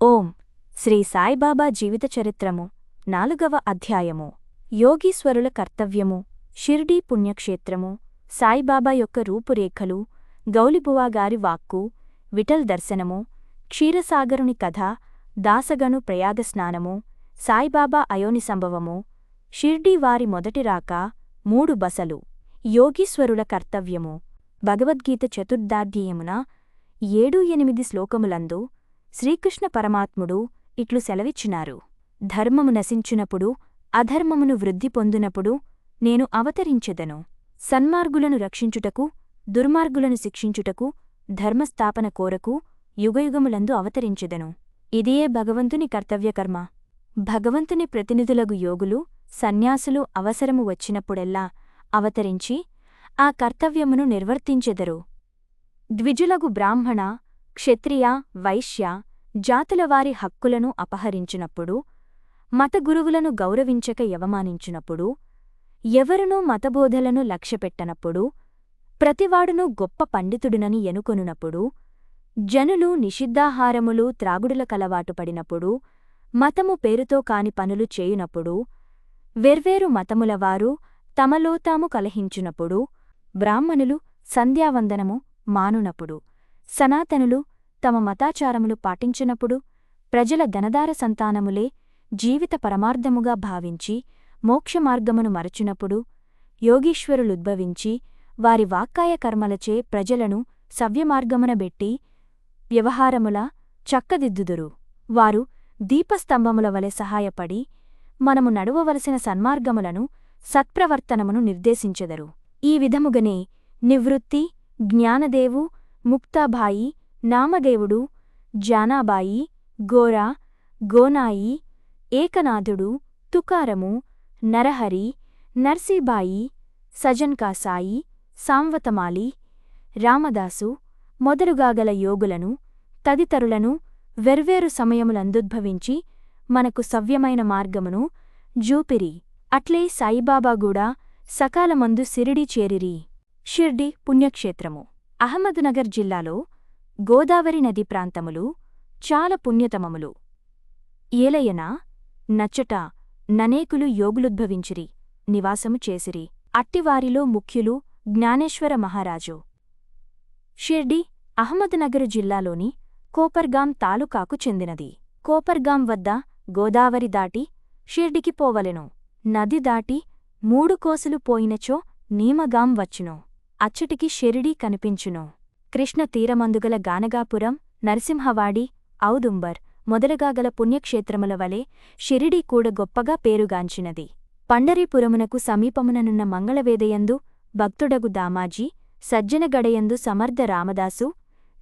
ఓం శ్రీ సాయిబాబా జీవిత చరిత్రము నాలుగవ అధ్యాయము. యోగీశ్వరుల కర్తవ్యము షిర్డీ పుణ్యక్షేత్రము సాయిబాబా యొక్క రూపురేఖలు గౌలిబువాగారి వాక్కు విఠల్ దర్శనము క్షీరసాగరుని కథ దాసగను ప్రయాగ స్నానము సాయిబాబా అయోని సంభవము షిర్డీ వారి మొదటి రాక మూడు బసలు. యోగీశ్వరుల కర్తవ్యము భగవద్గీత చతుర్థాధ్యాయమున ఏడు ఎనిమిది శ్లోకములందు శ్రీకృష్ణ పరమాత్ముడు ఇట్లు సెలవిచ్చినారు. ధర్మము నశించునప్పుడు అధర్మమును వృద్ధి పొందునప్పుడు నేను అవతరించెదను. సన్మార్గులను రక్షించుటకు దుర్మార్గులను శిక్షించుటకు ధర్మస్థాపన కోరకు యుగయుగములందు అవతరించెదను. ఇదియే భగవంతుని కర్తవ్యకర్మ. భగవంతుని ప్రతినిధులగు యోగులు సన్యాసులు అవసరము వచ్చినప్పుడెల్లా అవతరించి ఆ కర్తవ్యమును నిర్వర్తించెదరు. ద్విజులగు బ్రాహ్మణ క్షత్రియ వైశ్య జాతులవారి హక్కులను అపహరించినప్పుడు మతగురువులను గౌరవించక యవమానించినప్పుడు ఎవరునూ మతబోధలను లక్ష్యపెట్టనప్పుడు ప్రతివాడునూ గొప్ప పండితుడునని ఎనుకొనునప్పుడు జనులు నిషిద్ధాహారములు త్రాగుడుల కలవాటు పడినప్పుడు మతము పేరుతో కాని పనులు చేయునప్పుడు వెర్వేరు మతములవారు తమలో తాము కలహించునప్పుడు బ్రాహ్మణులు సంధ్యావందనము మానునప్పుడు సనాతనులు తమ మతాచారములు పాటించినప్పుడు ప్రజల ధనదార సంతానములే జీవిత పరమార్థముగా భావించి మోక్షమార్గమును మరచునప్పుడు యోగీశ్వరులుద్భవించి వారి వాక్కాయ కర్మలచే ప్రజలను సవ్యమార్గమున బెట్టి వ్యవహారముల చక్కదిద్దుదురు. వారు దీపస్తంభముల వలె సహాయపడి మనము నడువవలసిన సన్మార్గములను సత్ప్రవర్తనమును నిర్దేశించెదరు. ఈ విధముగనే నివృత్తి జ్ఞానదేవు ముక్తాభాయి నామదేవుడు జానాబాయి గోరా గోనాయి ఏకనాథుడు తుకారము నరహరి నర్సీబాయి సజన్కాసాయి సాంవతమాలి రామదాసు మొదలుగాగల యోగులను తదితరులను వెర్వేరు సమయములందుద్భవించి మనకు సవ్యమైన మార్గమును జూపిరి. అట్లే సాయిబాబాగూడా సకాలమందు సిరిడి చేరిరి. షిర్డి పుణ్యక్షేత్రము. అహ్మద్నగర్ జిల్లాలో గోదావరి నది ప్రాంతములు చాలా పుణ్యతమములు. ఏలయన నచ్చట ననేకులు యోగులుద్భవించిరి నివాసము చేసిరి. అట్టివారిలో ముఖ్యులు జ్ఞానేశ్వర మహారాజు. షిర్డి అహ్మద్నగర్ జిల్లాలోని కోపర్గాం తాలూకాకు చెందినది. కోపర్గాం వద్ద గోదావరి దాటి షిర్డికి పోవలెను. నది దాటి మూడు కోసులు పోయినచో నీమగాం వచ్చును. అచ్చటికి షిరిడీ కనిపించును. కృష్ణ తీరమందుగల గానగాపురం నరసింహవాడి ఔదుంబర్ మొదలగాగల పుణ్యక్షేత్రముల వలె షిరిడీ కూడా గొప్పగా పేరుగాంచినది. పండరీపురమునకు సమీపముననున్న మంగళవేదయందు భక్తుడగు దామాజీ సజ్జనగడయందు సమర్థ రామదాసు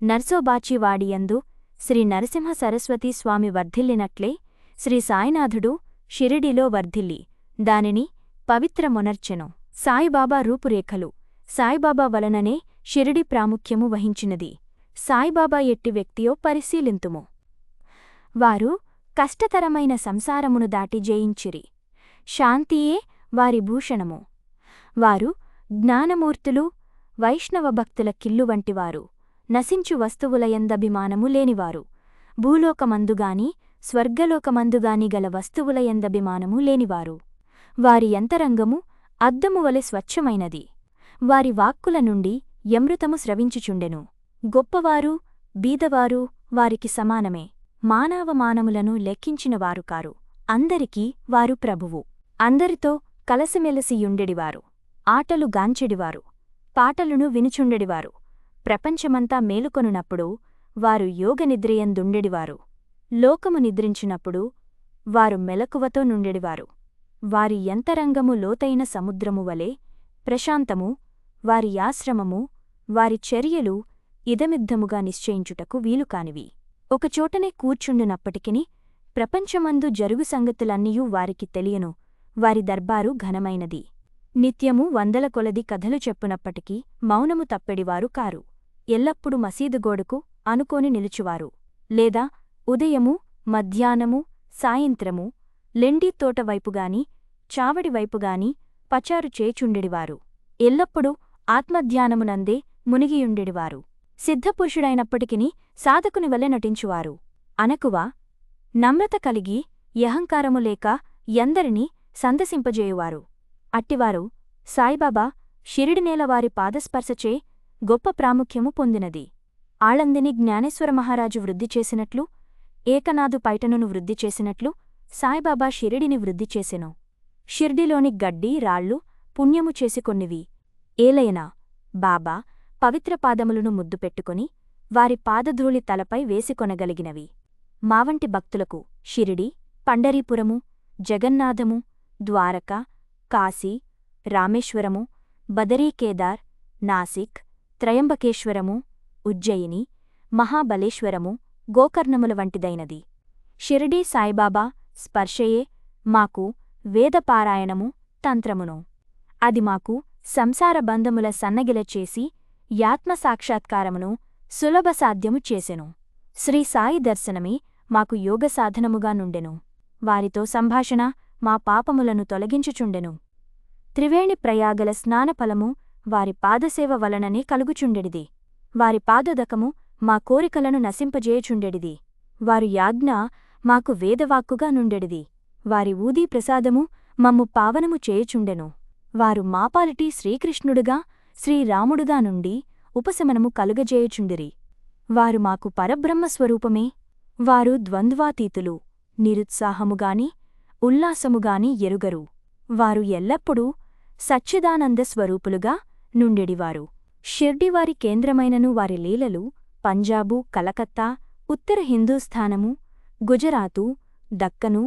నర్సోబాచివాడియందు శ్రీ నరసింహ సరస్వతీ స్వామి వర్ధిల్లినట్లే శ్రీ సాయినాథుడు షిరిడిలో వర్ధిల్లి దానిని పవిత్రమొనర్చెను. సాయిబాబా రూపురేఖలు. సాయిబాబా వలననే షిరిడి ప్రాముఖ్యము వహించినది. సాయిబాబా ఎట్టి వ్యక్తియో పరిశీలింతుము. వారు కష్టతరమైన సంసారమును దాటి జయించిరి. శాంతియే వారి భూషణము. వారు జ్ఞానమూర్తులు వైష్ణవ భక్తుల కిల్లు వంటివారు. నశించు వస్తువులయందభిమానము లేనివారు. భూలోకమందుగాని స్వర్గలోకమందుగాని గల వస్తువులయందభిమానము లేనివారు. వారి యంతరంగము అద్దము వలె స్వచ్ఛమైనది. వారి వాక్కుల నుండి యమృతము స్రవించుచుండెను. గొప్పవారు బీదవారు వారికి సమానమే. మానవమానములను లెక్కించినవారు కారు. అందరికీ వారు ప్రభువు. అందరితో కలసిమెలసియుండెడివారు. ఆటలు గాంచెడివారు. పాటలును వినుచుండెడివారు. ప్రపంచమంతా మేలుకొనునప్పుడు వారు యోగనిద్రయందుండెడివారు. లోకము నిద్రించినప్పుడు వారు మెలకువతో నుండెడివారు. వారి యంతరంగము లోతైన సముద్రము వలె ప్రశాంతము వారి యాశ్రమము వారి చర్యలు ఇదమిద్దముగా నిశ్చయించుటకు వీలుకానివి. ఒకచోటనే కూర్చుండునప్పటికిని ప్రపంచమందు జరుగు సంగతులన్నీయూ వారికి తెలియను. వారి దర్బారు ఘనమైనది. నిత్యము వందల కొలది కథలు చెప్పునప్పటికీ మౌనము తప్పెడివారు కారు. ఎల్లప్పుడు మసీదు గోడకు అనుకోని నిలుచువారు. లేదా ఉదయము మధ్యాహ్నము సాయంత్రము లెండి తోటవైపుగాని చావడివైపుగాని పచారు చేచుండెడివారు. ఎల్లప్పుడూ ఆత్మధ్యానమునందే మునిగియుండెడివారు. సిద్ధపురుషుడైనప్పటికిని సాధకుని వలె నటించువారు. అనకువా నమ్రత కలిగి యహంకారము లేక ఎందరినీ సందసింపజేయువారు అట్టివారు సాయిబాబా షిరిడినేలవారి పాదస్పర్శచే గొప్ప ప్రాముఖ్యము పొందినది. ఆళందిని జ్ఞానేశ్వర మహారాజు వృద్ధి చేసినట్లు ఏకనాథు పైటనును వృద్ధి చేసినట్లు సాయిబాబా షిరిడిని వృద్ధి చేసెను. షిర్డిలోని గడ్డి రాళ్ళు పుణ్యము చేసికొన్నివి ఏలయనా బాబా పవిత్ర పాదములను ముద్దు పెట్టుకుని వారి పాదధూళి తలపై వేసికొనగలిగినవి. మావంటి భక్తులకు షిరిడి పండరీపురము జగన్నాథము ద్వారక కాశీ రామేశ్వరము బదరీకేదార్ నాసిక్ త్రయంబకేశ్వరము ఉజ్జయిని మహాబలేశ్వరము గోకర్ణముల వంటిదైనది. షిరిడీ సాయిబాబా స్పర్శయే మాకు వేదపారాయణము తంత్రమును. అది మాకు సంసార బంధముల సన్నగిల చేసి యాత్మ సాక్షాత్కారమును సులభ సాధ్యము చేసెను. శ్రీ సాయి దర్శనమే మాకు యోగ సాధనముగా నుండెను. వారితో సంభాషణ మా పాపములను తొలగించుచుండెను. త్రివేణి ప్రయాగల స్నానఫలము వారి పాదసేవ వలననే కలుగుచుండెడిది. వారి పాదోదకము మా కోరికలను నశింపజేయుచుండెడిది. వారు యాజ్ఞ మాకు వేదవాక్కుగా నుండెడిది. వారి ఊదీ ప్రసాదము మమ్ము పావనము చేయుచుండెను. వారు మాపాలిటి శ్రీకృష్ణుడుగా శ్రీరాముడుగా నుండి ఉపశమనము కలుగజేయుచుండిరి. వారు మాకు పరబ్రహ్మస్వరూపమే వారు ద్వంద్వాతీతులు నిరుత్సాహముగాని ఉల్లాసముగాని ఎరుగరు. వారు ఎల్లప్పుడూ సచ్చిదానంద స్వరూపులుగా నుండెడివారు. షిర్డివారి కేంద్రమైనను వారి లీలలు పంజాబు కలకత్తా ఉత్తర హిందూస్థానము గుజరాతు దక్కను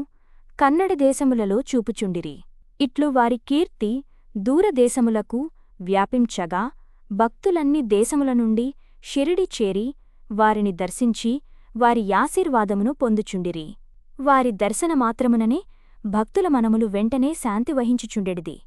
కన్నడ దేశములలో చూపుచుండిరి. ఇట్లు వారి కీర్తి దూరదేశములకు వ్యాపించగా భక్తులన్ని దేశముల నుండి షిరిడి చేరి వారిని దర్శించి వారి యాశీర్వాదమును పొందుచుండిరి. వారి దర్శనమాత్రముననే భక్తుల మనములు వెంటనే శాంతి వహించుచుండెడిది.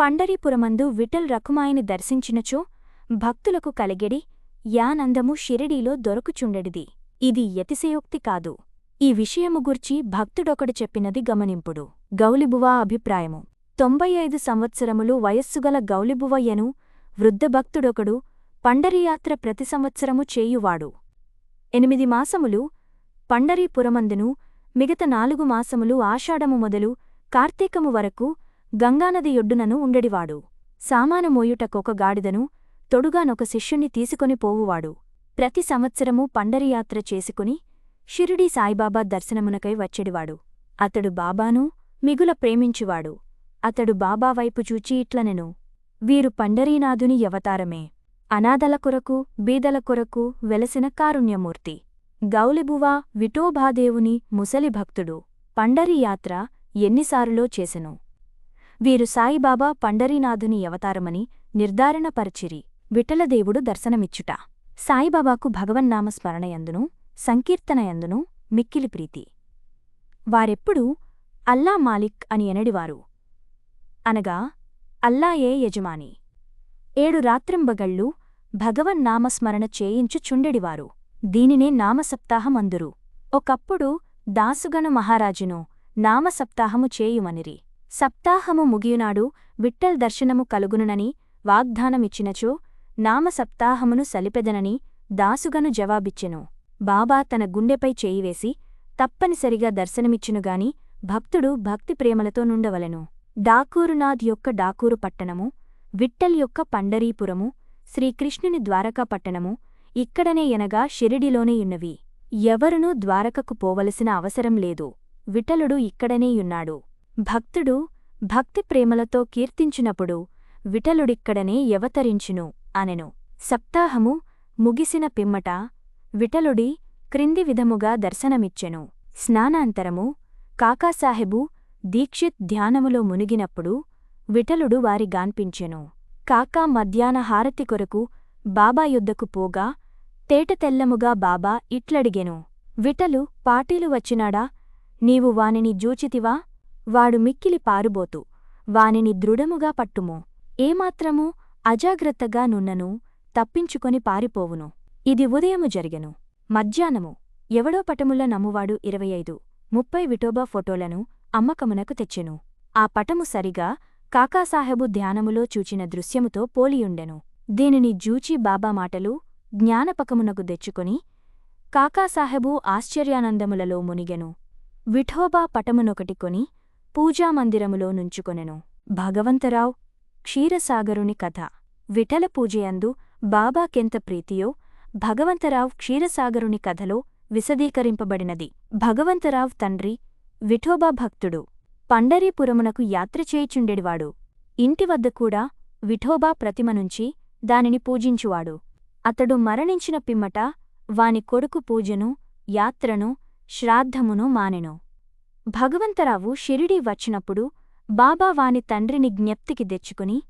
పండరీపురమందు విఠల్ రకుమాయిని దర్శించినచో భక్తులకు కలిగెడి యానందము షిరిడీలో దొరకుచుండెడిది. ఇది యతిశయోక్తి కాదు. ఈ విషయము గూర్చి భక్తుడొకడు చెప్పినది గమనింపుడు. గౌలిబువా అభిప్రాయము. తొంభై ఐదు సంవత్సరములు వయస్సుగల గౌలిబువయ్యను వృద్ధభక్తుడొకడు పండరీయాత్ర ప్రతి సంవత్సరము చేయువాడు. ఎనిమిది మాసములు పండరీపురమందును మిగత నాలుగు మాసములు ఆషాఢము మొదలు కార్తీకము వరకు గంగానది యొడ్డునను ఉండడివాడు. సామానుమోయుటకొక గాడిదను తొడుగానొక శిష్యుణ్ణి తీసుకొని పోవువాడు. ప్రతి సంవత్సరము పండరియాత్ర చేసుకుని షిరిడీ సాయిబాబా దర్శనమునకై వచ్చెడివాడు. అతడు బాబాను మిగుల ప్రేమించువాడు. అతడు బాబా వైపు చూచి ఇట్లనెను. వీరు పండరీనాథుని అవతారమే అనాథల కొరకు బీదల కొరకు వెలసిన కారుణ్యమూర్తి. గౌలిబువా విఠోభాదేవుని ముసలి భక్తుడు. పండరీ యాత్ర ఎన్నిసార్లో చేసెను. వీరు సాయిబాబా పండరీనాథుని అవతారమని నిర్ధారణపరచిరి విఠలదేవుడు దర్శనమిచ్చుట. సాయిబాబాకు భగవన్నామస్మరణయందును సంకీర్తనయందును మిక్కిలి ప్రీతి. వారెప్పుడూ అల్లా మాలిక్ అని ఎనడివారు. అనగా అల్లాయే యజమాని. ఏడు రాత్రింబగళ్ళు భగవన్నామస్మరణ చేయించు చుండెడివారు. దీనినే నామసప్తాహం అందురు ఒకప్పుడు దాసుగను మహారాజును నామసప్తాహము చేయుమనిరి. సప్తాహము ముగియునాడు విట్టల్ దర్శనము కలుగునునని వాగ్దానమిచ్చినచో నామసప్తాహమును సలిపెదనని దాసుగను జవాబిచ్చెను. బాబా తన గుండెపై చేయివేసి తప్పనిసరిగా దర్శనమిచ్చునుగాని భక్తుడు భక్తి ప్రేమలతో నుండవలెను. డాకూరునాథ్ యొక్క డాకూరు పట్టణము విట్టల్ యొక్క పండరీపురము శ్రీకృష్ణుని ద్వారకా పట్టణము ఇక్కడనే ఎనగా షిరిడిలోనేయున్నవి ఎవరునూ ద్వారకకు పోవలసిన అవసరం లేదు. విఠలుడు ఇక్కడనేయున్నాడు భక్తుడు భక్తి ప్రేమలతో కీర్తించినప్పుడు విఠలుడిక్కడనే యవతరించును అనెను. సప్తాహము ముగిసిన పిమ్మట విఠలుడి క్రింది విధముగా దర్శనమిచ్చెను. స్నానాంతరము కాకాసాహెబు దీక్షిత్ ధ్యానములో మునిగినప్పుడు విఠలుడు వారి గాన్పించెను. కాకా మధ్యాహ్న హారతి కొరకు బాబా యుద్ధకు పోగా తేటతెల్లముగా బాబా ఇట్లడిగెను. విఠలు పాటీలు వచ్చినాడా? నీవు వానిని జూచితివా? వాడు మిక్కిలి పారుబోతు. వానిని దృఢముగా పట్టుము. ఏమాత్రమూ అజాగ్రత్తగా నున్నను తప్పించుకొని పారిపోవును. ఇది ఉదయము జరిగెను. మధ్యాహ్నము. ఎవడో పటముల నమ్మువాడు ఇరవై ఐదు. ముప్పై విఠోబా ఫోటోలను అమ్మకమునకు తెచ్చెను. ఆ పటము సరిగా కాకాసాహెబు ధ్యానములో చూచిన దృశ్యముతో పోలియుండెను. దీనిని జూచి బాబా మాటలు జ్ఞానపకమునకు తెచ్చుకొని కాకాసాహెబు ఆశ్చర్యానందములలో మునిగెను. విఠోబా పటమునొకటి కొని పూజామందిరములో నుంచుకొనెను. భగవంతరావు క్షీరసాగరుని కథ. విఠల పూజయందు బాబాకెంత ప్రీతియో భగవంతరావు క్షీరసాగరుని కథలో విశదీకరింపబడినది. భగవంతరావు తండ్రి విఠోబా భక్తుడు. పండరీపురమునకు యాత్ర చేయుచుండెడివాడు. ఇంటివద్ద కూడా విఠోబా ప్రతిమనుంచి దానిని పూజించువాడు. అతడు మరణించిన పిమ్మట వాని కొడుకు పూజను యాత్రను శ్రాద్ధమును మానెను. భగవంతరావు షిరిడీ వచ్చినప్పుడు బాబా వాని తండ్రిని జ్ఞప్తికి తెచ్చుకుని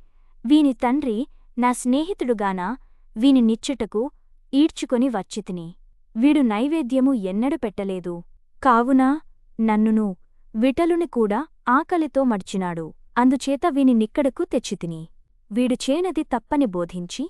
వీని తండ్రి నా స్నేహితుడుగాన? వీని నిచ్చుటకు ఈడ్చుకొని వచ్చితిని. వీడు నైవేద్యము ఎన్నడు పెట్టలేదు. కావున నన్నును విటలుని కూడా ఆకలితో మడిచినాడు. అందుచేత వీని నిక్కడకు తెచ్చితిని వీడు చేనది తప్పని బోధించి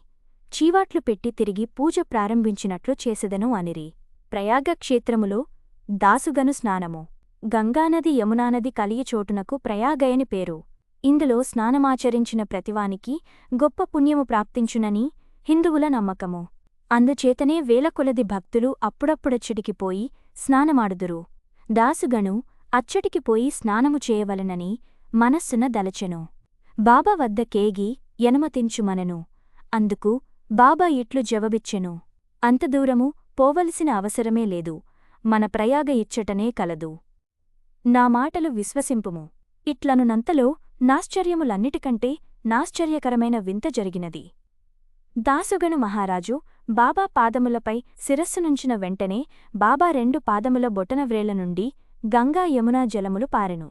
చీవాట్లు పెట్టి తిరిగి పూజ ప్రారంభించినట్లు చేసెదను అనిరి. ప్రయాగక్షేత్రములో దాసుగను స్నానము. గంగానది యమునానది కలియచోటునకు ప్రయాగయని పేరు. ఇందులో స్నానమాచరించిన ప్రతివానికి గొప్ప పుణ్యము ప్రాప్తించునని హిందువుల నమ్మకము. అందుచేతనే వేలకొలది భక్తులు అప్పుడప్పుడచ్చిటికిపోయి స్నానమాడుదురు. దాసుగను అచ్చటికి పోయి స్నానము చేయవలనని మనస్సున దలచెను. బాబా వద్ద కేగి ఎనుమతించుమనను అందుకు బాబా ఇట్లు జవబిచ్చెను. అంత దూరము పోవలసిన అవసరమే లేదు. మన ప్రయాగ ఇచ్చటనే కలదు. నా మాటలు విశ్వసింపుము. ఇట్లనునంతలో నాశ్చర్యములన్నిటికంటే నాశ్చర్యకరమైన వింత జరిగినది. దాసుగను మహారాజు బాబా పాదములపై శిరస్సునుంచిన వెంటనే బాబా రెండు పాదముల బొటనవ్రేళ్ళ నుండి గంగా యమునా జలములు పారెను.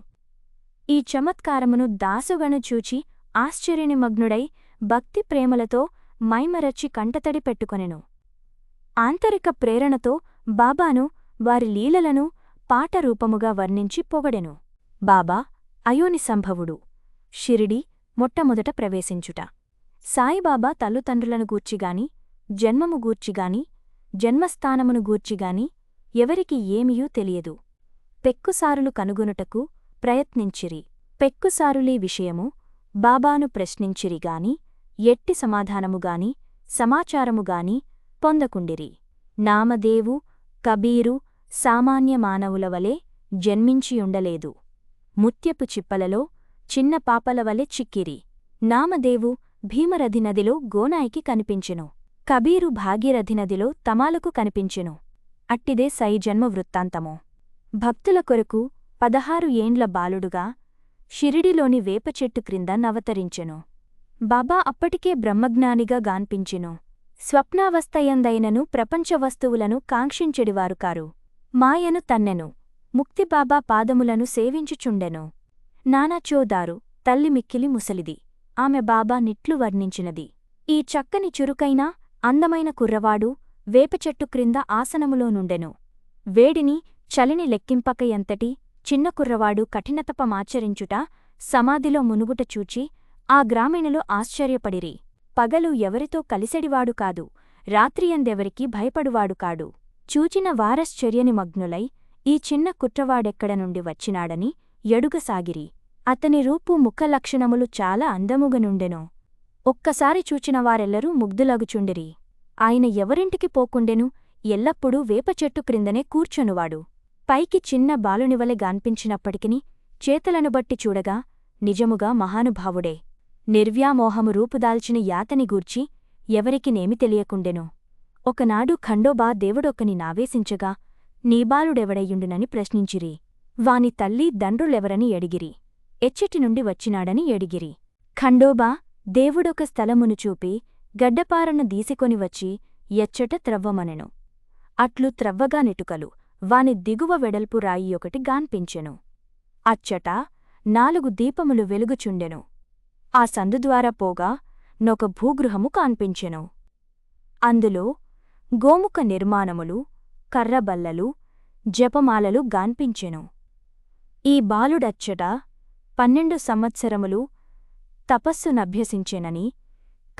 ఈ చమత్కారమును దాసుగను చూచి ఆశ్చర్యనిమగ్నుడై భక్తి ప్రేమలతో మైమరచి కంటతడి పెట్టుకొనెను. ఆంతరిక ప్రేరణతో బాబాను వారి లీలలను పాటరూపముగా వర్ణించి పొగడెను. బాబా అయోని సంభవుడు షిరిడి మొట్టమొదట ప్రవేశించుట. సాయిబాబా తల్లుతండ్రులను గూర్చిగాని జన్మము గూర్చిగాని జన్మస్థానమును గూర్చిగాని ఎవరికి ఏమియూ తెలియదు. పెక్కుసారులు కనుగొనుటకు ప్రయత్నించిరి. పెక్కుసారులీ విషయము బాబాను ప్రశ్నించిరిగాని ఎట్టి సమాధానముగాని సమాచారముగాని పొందకుండిరి. నామదేవు కబీరు సామాన్య మానవుల వలె జన్మించియుండలేదు ముత్యపు చిప్పలలో చిన్న పాపల వలె చిక్కిరి. నామదేవు భీమరథి నదిలో గోనాయికి కనిపించెను. కబీరు భాగీరథి నదిలో తమాలకు కనిపించెను. అట్టిదే సై జన్మ వృత్తాంతము. భక్తుల కొరకు పదహారు ఏండ్ల బాలుడుగా షిరిడిలోని వేపచెట్టు క్రింద నవతరించెను. బాబా అప్పటికే బ్రహ్మజ్ఞానిగా గాన్పించెను. స్వప్నావస్థయందైనను ప్రపంచ వస్తువులను కాంక్షించెడివారు కారు. మాయను తన్నెను. ముక్తిబాబా పాదములను సేవించుచుండెను. నానాచోదారు తల్లి మిక్కిలి ముసలిది. ఆమె బాబా నిట్లు వర్ణించినది. ఈ చక్కని చురుకైన అందమైన కుర్రవాడు వేపచెట్టు క్రింద ఆసనములో నుండెను. వేడిని చలిని లెక్కింపక ఎంతటి చిన్న కుర్రవాడు కఠినతపమాచరించుట సమాధిలో మునుగుట చూచి ఆ గ్రామీణులు ఆశ్చర్యపడిరి. పగలు ఎవరితో కలిసెడివాడు కాదు రాత్రియందెవరికి భయపడువాడు కాడు. చూచిన వారశ్చర్యని మగ్నులై ఈ చిన్న కుట్రవాడెక్కడ నుండి వచ్చినాడని ఎడుగసాగిరి. అతని రూపు ముఖలక్షణములు చాలా అందముగనుండెను. ఒక్కసారి చూచిన వారెల్లరూ ముగ్ధులగుచుండిరి. ఆయన ఎవరింటికి పోకుండెను? ఎల్లప్పుడూ వేపచెట్టు క్రిందనే కూర్చొనువాడు. పైకి చిన్న బాలునివలె గాన్పించినప్పటికిని చేతలను బట్టి చూడగా నిజముగా మహానుభావుడే. నిర్వ్యామోహము రూపుదాల్చిన యాతని గూర్చి ఎవరికి నేమి తెలియకుండెను? ఒకనాడు ఖండోబా దేవుడొక్కని నావేశించగా నీబాలుడెవడయ్యుండునని ప్రశ్నించిరి. వాని తల్లి దండ్రులెవరని ఎడిగిరి. ఎచ్చటి నుండి వచ్చినాడని ఎడిగిరి. ఖండోబా దేవుడొక స్థలమును చూపి గడ్డపారను దీసికొని వచ్చి ఎచ్చట త్రవ్వమనెను. అట్లు త్రవ్వగా నెటుకలు. వాని దిగువ వెడల్పు రాయి ఒకటి గాన్పించెను. అచ్చట నాలుగు దీపములు వెలుగుచుండెను. ఆ సందుద్వారా పోగా నొక భూగృహము కాన్పించెను. అందులో గోముఖ నిర్మాణములు కర్రబల్లలు జపమాలలు గాన్పించెను. ఈ బాలుడచ్చట పన్నెండు సంవత్సరములు తపస్సునభ్యసించెనని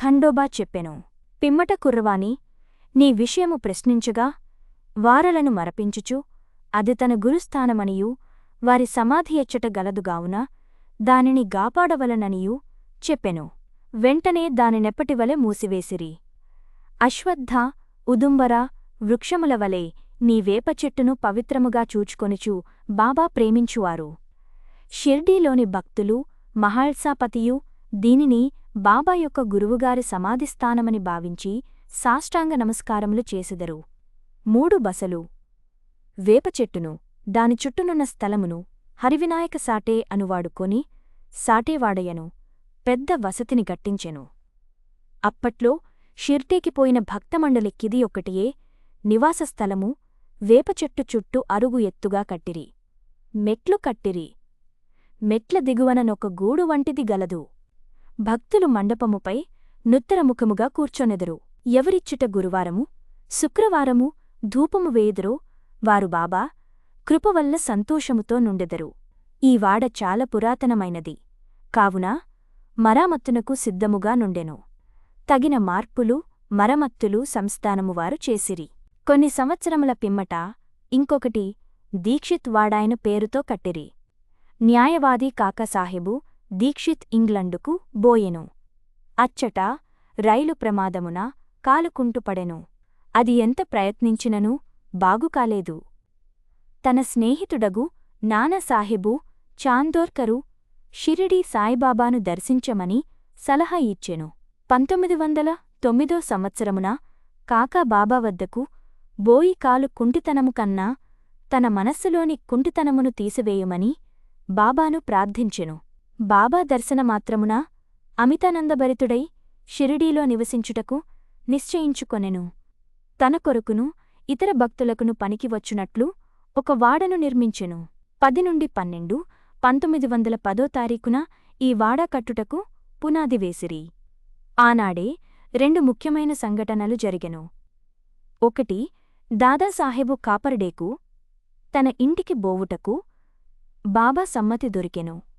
ఖండోబా చెప్పెను. పిమ్మట కుర్రవాణి నీ విషయము ప్రశ్నించగా వారలను మరపించుచు అది తన గురుస్థానమనియు వారి సమాధి ఎచ్చట గలదుగావున దానిని గాపాడవలననియూ చెప్పెను. వెంటనే దానినెప్పటివలె మూసివేసిరి. అశ్వత్థ ఉదుంబర వృక్షముల వలె నీ వేపచెట్టును పవిత్రముగా చూచుకొనుచు బాబా ప్రేమించువారు. షిర్డీలోని భక్తులు మహాల్సాపతియు దీనిని బాబా యొక్క గురువుగారి సమాధిస్థానమని భావించి సాష్టాంగ నమస్కారములు చేసెదరు. మూడు బసలు. వేపచెట్టును దాని చుట్టునున్న స్థలమును హరివినాయక సాటే అనువాడుకొని సాటేవాడయను పెద్ద వసతిని గట్టించెను. అప్పట్లో షిర్టీకి పోయిన భక్తమండలిక్కిది ఒకటియే నివాస స్థలము చుట్టూ అరుగు ఎత్తుగా కట్టిరి. మెట్లు కట్టిరి. మెట్ల దిగువననొక గూడు వంటిది గలదు. భక్తులు మండపముపై నుత్తరముఖముగా కూర్చొనెదరు. ఎవరిచ్చుట గురువారము శుక్రవారము ధూపము వేయుదురో వారు బాబా కృపవల్ల సంతోషముతో నుండెదరు. ఈ వాడ చాలా పురాతనమైనది. కావున మరామత్తునకు సిద్ధముగా నుండెను. తగిన మార్పులు మరమత్తులు సంస్థానమువారు చేసిరి. కొన్ని సంవత్సరముల పిమ్మట ఇంకొకటి దీక్షిత్ వాడాయన పేరుతో కట్టిరి. న్యాయవాది కాకసాహెబు దీక్షిత్ ఇంగ్లండుకు బోయెను. అచ్చట రైలు ప్రమాదమున కాలుకుంటుపడెను. అది ఎంత ప్రయత్నించిననూ బాగుకాలేదు. తన స్నేహితుడగు నానాసాహెబు చాందోర్కరు షిరిడీ సాయిబాబాను దర్శించమని సలహా ఇచ్చెను. పంతొమ్మిది వందల తొమ్మిదో సంవత్సరమున కాకా బాబా వద్దకు బోయి కాలు కుంటితనము కన్నా తన మనస్సులోని కుంటితనమును తీసివేయుమని బాబాను ప్రార్థించెను. బాబా దర్శనమాత్రమున అమితానందభరితుడై షిరిడీలో నివసించుటకు నిశ్చయించుకొనెను. తన కొరకును ఇతర భక్తులకును పనికివచ్చునట్లు ఒక వాడను నిర్మించెను. పది నుండి పన్నెండు పంతొమ్మిది వందల పదో తారీఖున ఈ వాడ కట్టుటకు పునాది వేసిరి. ఆనాడే రెండు ముఖ్యమైన సంఘటనలు జరిగెను. ఒకటి దాదాసాహెబు కాపర్డేకు తన ఇంటికి బోవుటకు బాబా సమ్మతి దొరికెను.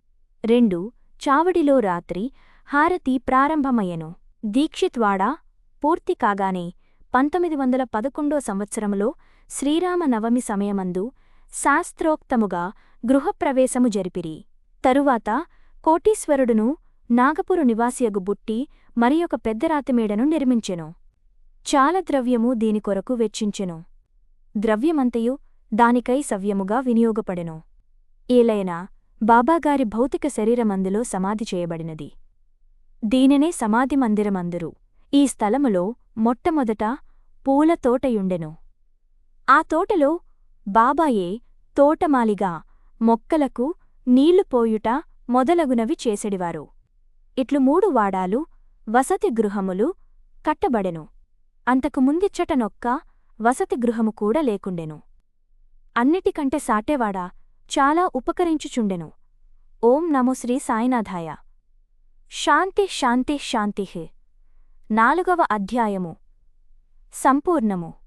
రెండు చావడిలో రాత్రి హారతి ప్రారంభమయ్యను. దీక్షిత్వాడ? పూర్తి కాగానే పంతొమ్మిది వందల పదకొండో సంవత్సరములో శ్రీరామనవమి సమయమందు శాస్త్రోక్తముగా గృహప్రవేశము జరిపిరి. తరువాత కోటీశ్వరుడును నాగపురు నివాసియగు బుట్టి మరియొక పెద్ద రాతిమేడను నిర్మించెను. చాలా ద్రవ్యము దీని కొరకు వెచ్చించెను. ద్రవ్యమంతయు దానికై సవ్యముగా వినియోగపడెను. ఏలైనా బాబాగారి భౌతిక శరీరమందులో సమాధి చేయబడినది. దీనినే సమాధి మందిరమందురు. ఈ స్థలములో మొట్టమొదట పూల తోటయుండెను. ఆ తోటలో బాబాయే తోటమాలిగా మొక్కలకు నీళ్ళు పోయుట మొదలగునవి చేసెడివారు. ఇట్లు మూడు వాడాలు వసతి గృహములు కట్టబడెను. అంతకు ముందిచ్చటనొక్క వసతి గృహము కూడా లేకుండెను. అన్నిటికంటే సాటేవాడా చాలా ఉపకరించుచుండెను. ఓం నమో శ్రీ సాయినాథాయ. శాంతి శాంతి శాంతి. నాలుగవ అధ్యాయము. సంపూర్ణము.